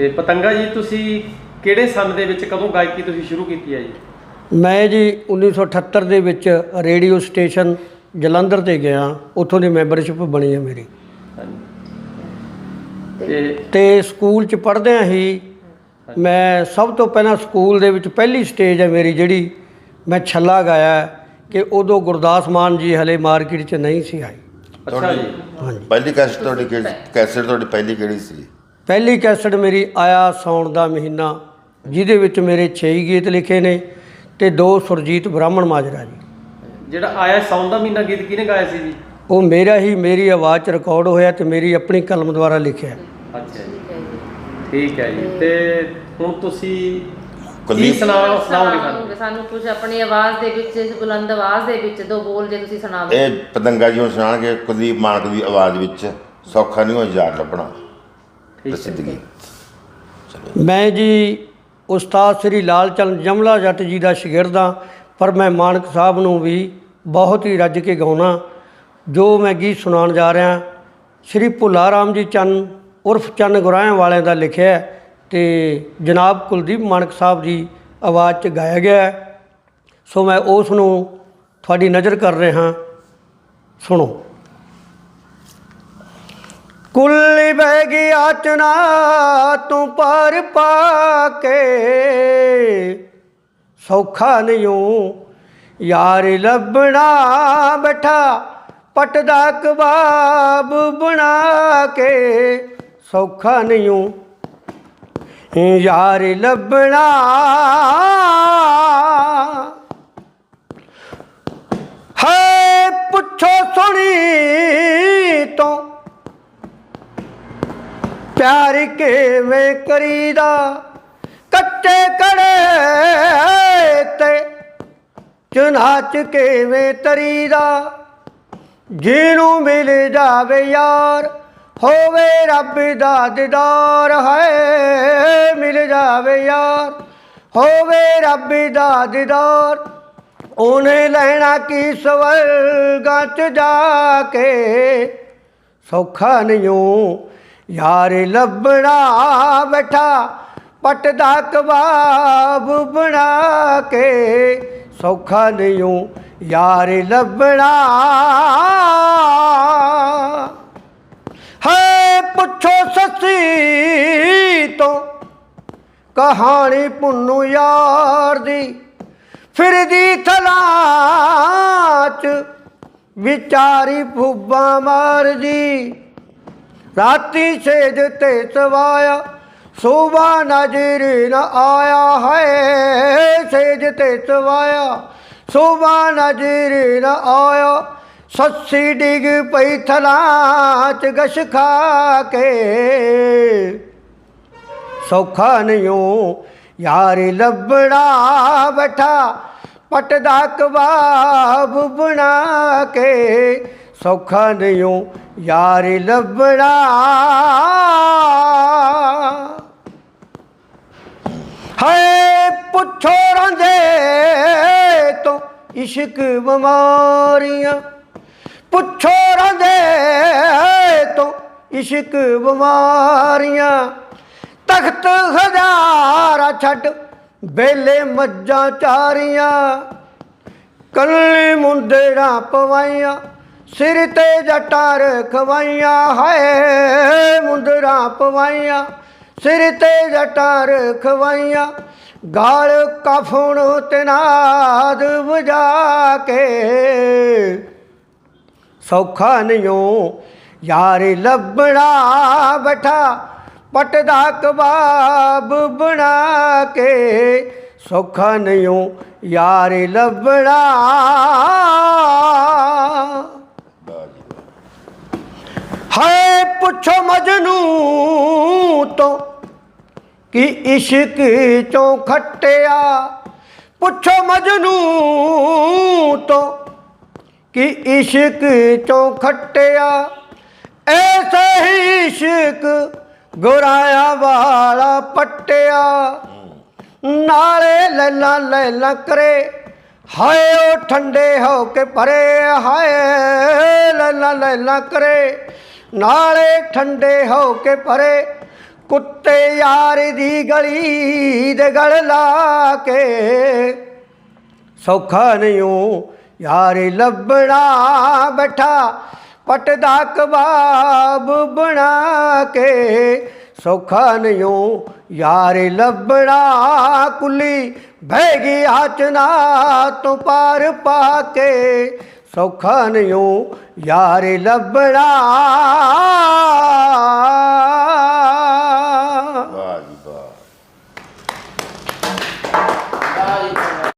ਤੇ ਪਤੰਗਾ ਜੀ ਤੁਸੀਂ ਕਿਹੜੇ ਸੰਨ ਦੇ ਵਿੱਚ ਕਦੋਂ ਗਾਇਕੀ ਤੁਸੀਂ ਸ਼ੁਰੂ ਕੀਤੀ ਹੈ ਜੀ? ਮੈਂ ਜੀ 1978 ਦੇ ਵਿੱਚ ਰੇਡੀਓ ਸਟੇਸ਼ਨ ਜਲੰਧਰ ਤੇ ਗਿਆ ਉੱਥੋਂ ਦੀ ਮੈਂਬਰਸ਼ਿਪ ਬਣੀ ਹੈ ਮੇਰੀ। ਤੇ ਤੇ ਸਕੂਲ ਚ ਪੜ੍ਹਦਿਆਂ ਹੀ ਮੈਂ ਸਭ ਤੋਂ ਪਹਿਲਾਂ ਸਕੂਲ ਦੇ ਵਿੱਚ ਪਹਿਲੀ ਸਟੇਜ ਹੈ ਮੇਰੀ ਜਿਹੜੀ ਮੈਂ ਛੱਲਾ ਗਾਇਆ ਕਿ ਉਦੋਂ ਗੁਰਦਾਸ ਮਾਨ ਜੀ ਹਲੇ ਮਾਰਕੀਟ 'ਚ ਨਹੀਂ ਸੀ ਆਈ ਅੱਛਾ ਜੀ। ਹਾਂਜੀ। ਪਹਿਲੀ ਕੈਸਟ ਤੁਹਾਡੀ ਕਿਹੜੀ ਕੈਸਟ ਤੁਹਾਡੀ ਪਹਿਲੀ ਕਿਹੜੀ ਸੀ? ਪਹਿਲੀ ਕੈਸਟ ਮੇਰੀ ਆਇਆ ਸੌਣ ਦਾ ਮਹੀਨਾ ਜਿਹਦੇ ਵਿੱਚ ਮੇਰੇ 6 ਗੀਤ ਲਿਖੇ ਨੇ ਤੇ ਦੋ ਸੁਰਜੀਤ ਬ੍ਰਾਹਮਣ ਮਾਜਰਾ ਜੀ। ਜਿਹੜਾ ਆਇਆ ਸੌਣ ਦਾ ਮਹੀਨਾ ਗੀਤ ਕਿਹਨੇ ਗਾਇਆ ਸੀ ਜੀ? ਉਹ ਮੇਰਾ ਹੀ ਮੇਰੀ ਆਵਾਜ਼ 'ਚ ਰਿਕਾਰਡ ਹੋਇਆ ਤੇ ਮੇਰੀ ਆਪਣੀ ਕਲਮ ਦੁਆਰਾ ਲਿਖਿਆ। ਅੱਛਾ ਜੀ। ਠੀਕ ਹੈ ਜੀ। ਤੇ ਹੁਣ ਤੁਸੀਂ ਕੀ ਕੁਲਦੀਪ। ਸੁਣਾਓ ਸੁਣਾਓਗੇ ਸਾਨੂੰ? ਕੁਝ ਆਪਣੀ ਆਵਾਜ਼ ਦੇ ਵਿੱਚ ਇਸ ਬੁਲੰਦ ਆਵਾਜ਼ ਦੇ ਵਿੱਚ ਦੋ ਬੋਲ ਜੇ ਤੁਸੀਂ ਸੁਣਾ ਦਿਓ ਇਹ ਪਤੰਗਾ ਜੀ ਹੁਣ ਸੁਣਾਣਗੇ ਕੁਲਦੀਪ ਮਾਨਕ ਦੀ ਆਵਾਜ਼ ਵਿੱਚ ਸੌਖਾ ਨਹੀਂ ਹੋ ਯਾਰ ਲੱਭਣਾ। ਪ੍ਰਸਿੱਧ ਗੀਤ। ਮੈਂ ਜੀ ਉਸਤਾਦ ਸ੍ਰੀ ਲਾਲ ਚੰਦ ਜਮਲਾ ਜੱਟ ਜੀ ਦਾ ਸ਼ਾਗਿਰਦ ਹਾਂ ਪਰ ਮੈਂ ਮਾਨਕ ਸਾਹਿਬ ਨੂੰ ਵੀ ਬਹੁਤ ਹੀ ਰੱਜ ਕੇ ਗਾਉਣਾ ਜੋ ਮੈਂ ਗੀਤ ਸੁਣਾਉਣ ਜਾ ਰਿਹਾ ਸ੍ਰੀ ਭੁੱਲਾ ਰਾਮ ਜੀ ਚੰਨ ਉਰਫ ਚੰਨ ਗੁਰਾਇਆਂ ਵਾਲਿਆਂ ਦਾ ਲਿਖਿਆ ਤੇ ਜਨਾਬ ਕੁਲਦੀਪ ਮਾਨਕ ਸਾਹਿਬ ਦੀ ਆਵਾਜ਼ 'ਚ ਗਾਇਆ ਗਿਆ। ਸੋ ਮੈਂ ਉਸ ਨੂੰ ਤੁਹਾਡੀ ਨਜ਼ਰ ਕਰ ਰਿਹਾ ਸੁਣੋ। ਕੁੱਲੀ ਬਹਿ ਗਿਆ ਚਨਾ ਤੂੰ ਪਰ ਪਾ ਕੇ। ਸੌਖਾ ਨਿਉ ਯਾਰ ਲੱਭਣਾ ਬੈਠਾ ਪਟਦਾ ਕਬਾਬ ਬਣਾ ਕੇ। ਸੌਖਾ ਨਿਉ ਯਾਰ ਲੱਭਣਾ। ਹੈ ਪੁੱਛੋ ਸੁਣੀ ਪਿਆਰ ਕਿਵੇਂ ਕਰੀਦਾ? ਕੱਟੇ ਕੜੇ ਤੇ ਚਨਾਚ ਕਿਵੇਂ ਤਰੀਦਾ? ਜਿਹਨੂੰ ਮਿਲ ਜਾਵੇ ਯਾਰ, ਹੋਵੇ ਰੱਬ ਦਾ ਦੀਦਾਰ ਹੈ। ਮਿਲ ਜਾਵੇ ਯਾਰ, ਹੋਵੇ ਰੱਬ ਦਾ ਦੀਦਾਰ। ਉਹਨੇ ਲੈਣਾ ਕੀ ਸਵਰਗਾਂ ਚ ਜਾ ਕੇ? ਸੌਖਾ ਨਿਉ ਯਾਰ ਲੱਭਣਾ ਬੈਠਾ ਪਟਦਾ ਕਬਾਬ ਬਣਾ ਕੇ ਸੌਖਾ ਨਹੀਂ ਨਿਉ ਯਾਰ ਲੱਭਣਾ। ਹੈ, ਪੁੱਛੋ ਸੱਸੀ ਤੋਂ ਕਹਾਣੀ ਪੁੰਨੂ ਯਾਰ ਦੀ। ਫਿਰਦੀ ਥਲਾਚ ਵਿਚਾਰੀ ਫੁੱਬਾ ਮਾਰਦੀ। ਰਾਤੀ ਸੇਜ ਤੇ ਸਵਾਇਆ, ਸੋਭਾ ਨਜ਼ਰ ਨ ਆਇਆ ਹੈ ਸੇਜ ਤੇ ਸਵਾਇਆ, ਸੋਭਾ ਨਜ਼ਰ ਨ ਆਇਆ। ਸੱਸੀ ਡਿਗ ਪਈ ਥਲਾਂ ਚ ਗਸ਼ ਖਾ ਕੇ। ਸੌਖਾ ਨਿਉ ਯਾਰ ਲੱਭਣਾ ਬੈਠਾ ਪਟਦਾ ਕਬਾਬ ਬਣਾ ਕੇ। ਸੌਖਾ ਨਿਉ ਯਾਰ ਲੱਭੜਾ ਹੈ ਪੁੱਛੋ ਰੰਦੇ ਤੋਂ ਇਸ਼ਕ ਬਿਮਾਰੀਆਂ। ਪੁੱਛੋ ਰੰਦੇ ਤੋਂ ਇਸ਼ਕ ਬਿਮਾਰੀਆਂ। ਤਖਤ ਹਜ਼ਾਰਾ ਛੱਡ ਬੇਲੇ ਮੱਝਾਂ ਚਾਰੀਆਂ। ਕੱਲੀ ਮੁੰਦੇੜਾ ਪਵਾਈਆਂ। ਸਿਰ ਤੇ ਜਟਾਰ ਖਵਾਈਆਂ ਹਾਏ, ਮੁੰਦਰਾ ਪਵਾਈਆਂ। ਸਿਰ ਤੇ ਜਟਾਰ ਖਵਾਈਆਂ ਗਾਲ ਕਫਣ ਤੇ ਨਾਦ ਵਜਾ ਕੇ। ਸੌਖਾ ਨਿਉ ਯਾਰ ਲੱਭਣਾ ਬੈਠਾ ਪਟਦਾ ਕਬਾਬ ਬਣਾ ਕੇ। ਸੌਖਾ ਨਿਉ ਯਾਰ ਲੱਭਣਾ ਹਾਏ ਪੁੱਛੋ ਮਜਨੂ ਤੋਂ ਕਿ ਇਸ਼ਕ ਚੋਂ ਖੱਟਿਆ। ਪੁੱਛੋ ਮਜਨੂ ਤੋਂ ਕਿ ਇਸ਼ਕ ਚੋਂ ਖੱਟਿਆ। ਐਸੇ ਹੀ ਇਸ਼ਕ ਗੁਰਾਇਆ ਵਾਲਾ ਪੱਟਿਆ। ਨਾਲੇ ਲੈਲਾ ਲੈਲਾ ਕਰੇ, ਹਾਏ ਉਹ ਠੰਡੇ ਹੋ ਕੇ ਭਰੇ, ਹਾਏ ਲੈਲਾ ਲੈਲਾ ਕਰੇ। ਨਾਲੇ ਠੰਡੇ ਹੋ ਕੇ ਪਰੇ ਕੁੱਤੇ ਯਾਰ ਦੀ ਗਲੀ ਦੇ ਗਲ ਲਾ ਕੇ। ਸੌਖਾ ਨਹੀਂ ਓ ਯਾਰੇ ਲੱਭਣਾ ਬੈਠਾ ਪਟਦਾ ਕਬਾਬ ਬਣਾ ਕੇ। ਸੌਖਾ ਨਹੀਂ ਓ ਯਾਰੇ ਲੱਭਣਾ, ਕੁੱਲੀ ਬਹਿ ਗਈ ਆਚਨਾ ਤੋਂ ਪਾਰ ਪਾ ਕੇ। ਸੌਖਾ ਨਹੀਂ ਓ ਲੱਭਣਾ।